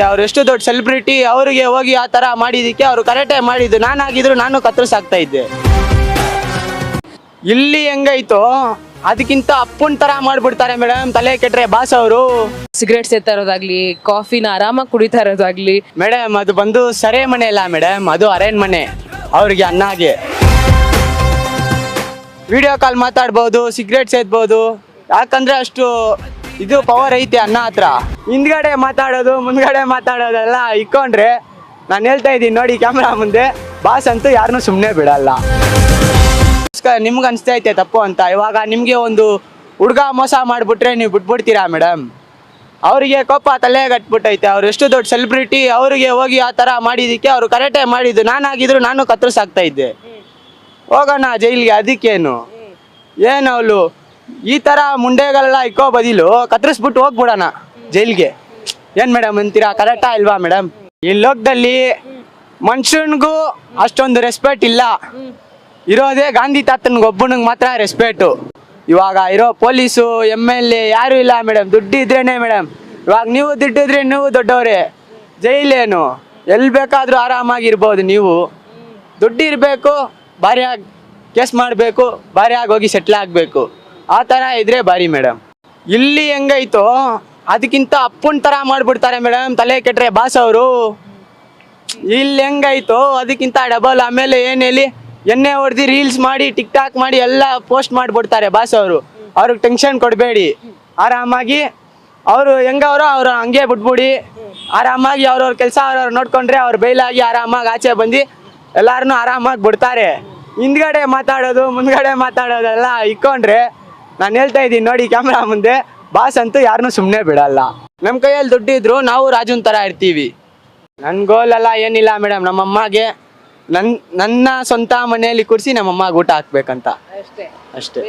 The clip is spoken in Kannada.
ಐತೆ ಅವ್ರು ಎಷ್ಟು ದೊಡ್ಡ ಸೆಲೆಬ್ರಿಟಿ ಅವರಿಗೆ ಹೋಗಿ ಆ ತರ ಮಾಡಿದಕ್ಕೆ ಅವರು ಕರೆಕ್ಟಾಗಿ ಮಾಡಿದ್ದು. ನಾನಾಗಿದ್ರು ನಾನು ಕತ್ತರಿಸಾಕ್ತಾ ಇದ್ದೆ. ಇಲ್ಲಿ ಹೆಂಗೈತೋ ಅದಕ್ಕಿಂತ ಅಪ್ಪನ್ ತರ ಮಾಡ್ಬಿಡ್ತಾರೆ ಮೇಡಮ್ ತಲೆ ಕೆಟ್ರೆ ಬಾಸ್ ಅವರು. ಸಿಗರೇಟ್ ಸೇತಾ ಇರೋದಾಗ್ಲಿ ಕಾಫಿನ ಆರಾಮಾಗಿ ಕುಡಿತಾ ಇರೋದಾಗ್ಲಿ. ಮೇಡಮ್ ಅದು ಬಂದು ಸರೇ ಮನೆ ಅಲ್ಲ ಮೇಡಮ್ ಅದು ಅರೇನ್ ಮನೆ. ಅವ್ರಿಗೆ ಅನ್ನಾಗೆ ವಿಡಿಯೋ ಕಾಲ್ ಮಾತಾಡ್ಬೋದು ಸಿಗರೇಟ್ ಸೇದ್ಬೋದು. ಯಾಕಂದ್ರೆ ಅಷ್ಟು ಇದು ಪವರ್ ಐತೆ ಅನ್ನ ಹತ್ರ. ಹಿಂದ್ಗಡೆ ಮಾತಾಡೋದು ಮುಂದ್ಗಡೆ ಮಾತಾಡೋದೆಲ್ಲ ಇಕ್ಕೊಂಡ್ರೆ ನಾನು ಹೇಳ್ತಾ ಇದ್ದೀನಿ ನೋಡಿ ಕ್ಯಾಮ್ರಾ ಮುಂದೆ. ಬಾಸ್ ಅಂತೂ ಯಾರನ್ನೂ ಸುಮ್ಮನೆ ಬಿಡಲ್ಲ. ನಿಮ್ಗೆ ಅನಿಸ್ತಾ ಐತೆ ತಪ್ಪು ಅಂತ. ಇವಾಗ ನಿಮಗೆ ಒಂದು ಹುಡುಗ ಮೋಸ ಮಾಡಿಬಿಟ್ರೆ ನೀವು ಬಿಟ್ಬಿಡ್ತೀರಾ ಮೇಡಮ್ ಅವರಿಗೆ ಕೋಪ ತಲೆ ಕಟ್ಬಿಟ್ಟೈತೆ ಅವ್ರು ಎಷ್ಟು ದೊಡ್ಡ ಸೆಲೆಬ್ರಿಟಿ ಅವರಿಗೆ ಹೋಗಿ ಆ ಥರ ಮಾಡಿದ್ದಕ್ಕೆ ಅವರು ಕರೆಕ್ಟೇ ಮಾಡಿದ್ದು. ನಾನಾಗಿದ್ರು ನಾನು ಕತ್ತರಿಸಾಕ್ತಾ ಇದ್ದೆ. ಹೋಗೋಣ ಜೈಲಿಗೆ ಅದಕ್ಕೇನು? ಏನು ಅವಳು? ಈ ತರ ಮುಂಡೆಗಳೆಲ್ಲ ಇಕ್ಕೋ ಬದಿಲು ಕತ್ತರಿಸ್ಬಿಟ್ಟು ಹೋಗ್ಬಿಡೋಣ ಜೈಲ್ಗೆ. ಏನ್ ಮೇಡಮ್ ಅಂತೀರಾ? ಕರೆಕ್ಟಾ ಇಲ್ವಾ ಮೇಡಮ್ ಈ ಲೋಕದಲ್ಲಿ ಮನುಷ್ಯನ್ಗೂ ಅಷ್ಟೊಂದು ರೆಸ್ಪೆಕ್ಟ್ ಇಲ್ಲ. ಇರೋದೇ ಗಾಂಧಿ ತಾತನಿಗೆ, ಒಬ್ಬನಿಗೆ ಮಾತ್ರ ರೆಸ್ಪೆಕ್ಟು ಇವಾಗ ಇರೋ ಪೊಲೀಸು ಎಂ ಎಲ್ ಎ ಯಾರು ಇಲ್ಲ ಮೇಡಮ್ ದುಡ್ಡು ಇದ್ರೇನೆ ಮೇಡಮ್ ಇವಾಗ ನೀವು ದುಡ್ಡಿದ್ರೆ ನೀವು ದೊಡ್ಡವರೇ. ಜೈಲೇನು ಎಲ್ಲಿ ಬೇಕಾದರೂ ಆರಾಮಾಗಿರ್ಬೋದು ನೀವು. ದುಡ್ಡು ಇರಬೇಕು ಭಾರಿಯಾಗಿ ಕೇಸ್ ಮಾಡಬೇಕು, ಭಾರಿಯಾಗಿ ಹೋಗಿ ಸೆಟ್ಲ್ ಆಗಬೇಕು. ಆ ಥರ ಇದ್ರೆ ಬಾರಿ ಮೇಡಮ್ ಇಲ್ಲಿ ಹೆಂಗೈತೋ, ಅದಕ್ಕಿಂತ ಅಪ್ಪನ ಥರ ಮಾಡ್ಬಿಡ್ತಾರೆ ಮೇಡಮ್ ತಲೆ ಕೆಟ್ಟರೆ ಬಾಸ್ ಅವರು. ಇಲ್ಲಿ ಹೆಂಗೈತೋ, ಅದಕ್ಕಿಂತ ಡಬಲ್ ಆಮೇಲೆ ಏನ್ ಹೇಳಿ, ಎಣ್ಣೆ ಹೊಡೆದು ರೀಲ್ಸ್ ಮಾಡಿ ಟಿಕ್ ಟಾಕ್ ಮಾಡಿ ಎಲ್ಲ ಪೋಸ್ಟ್ ಮಾಡಿಬಿಡ್ತಾರೆ ಬಾಸ್ ಅವರು. ಅವ್ರಿಗೆ ಟೆನ್ಷನ್ ಕೊಡಬೇಡಿ. ಆರಾಮಾಗಿ ಅವರು ಹೆಂಗವ್ರು, ಅವರು ಹಂಗೆ ಬಿಟ್ಬಿಡಿ. ಆರಾಮಾಗಿ ಅವ್ರವ್ರ ಕೆಲಸ ಅವ್ರವ್ರು ನೋಡ್ಕೊಂಡ್ರೆ ಅವ್ರು ಬೈಲಾಗಿ ಆರಾಮಾಗಿ ಆಚೆ ಬಂದು ಎಲ್ಲಾರನ್ನೂ ಆರಾಮಾಗಿ ಬಿಡ್ತಾರೆ. ಹಿಂದ್ಗಡೆ ಮಾತಾಡೋದು, ಮುಂದ್ಗಡೆ ಮಾತಾಡೋದೆಲ್ಲ ಇಕ್ಕೊಂಡ್ರೆ ನಾನು ಹೇಳ್ತಾ ಇದ್ದೀನಿ ನೋಡಿ ಕ್ಯಾಮ್ರಾ ಮುಂದೆ. ಬಾಸ್ ಅಂತೂ ಯಾರನ್ನೂ ಸುಮ್ಮನೆ ಬಿಡಲ್ಲ. ನಮ್ಮ ಕೈಯಲ್ಲಿ ದುಡ್ಡಿದ್ರು ನಾವು ರಾಜುನ್ ಥರ ಇರ್ತೀವಿ. ನನ್ನ ಗೋಲ್ ಎಲ್ಲ ಏನಿಲ್ಲ ಮೇಡಮ್ ನಮ್ಮಮ್ಮಗೆ ನನ್ನ ನನ್ನ ಸ್ವಂತ ಮನೆಯಲ್ಲಿ ಕೂರಿಸಿ ನಮ್ಮಮ್ಮಗೆ ಊಟ ಹಾಕ್ಬೇಕಂತ. ಅಷ್ಟೇ. ಅಷ್ಟೇ.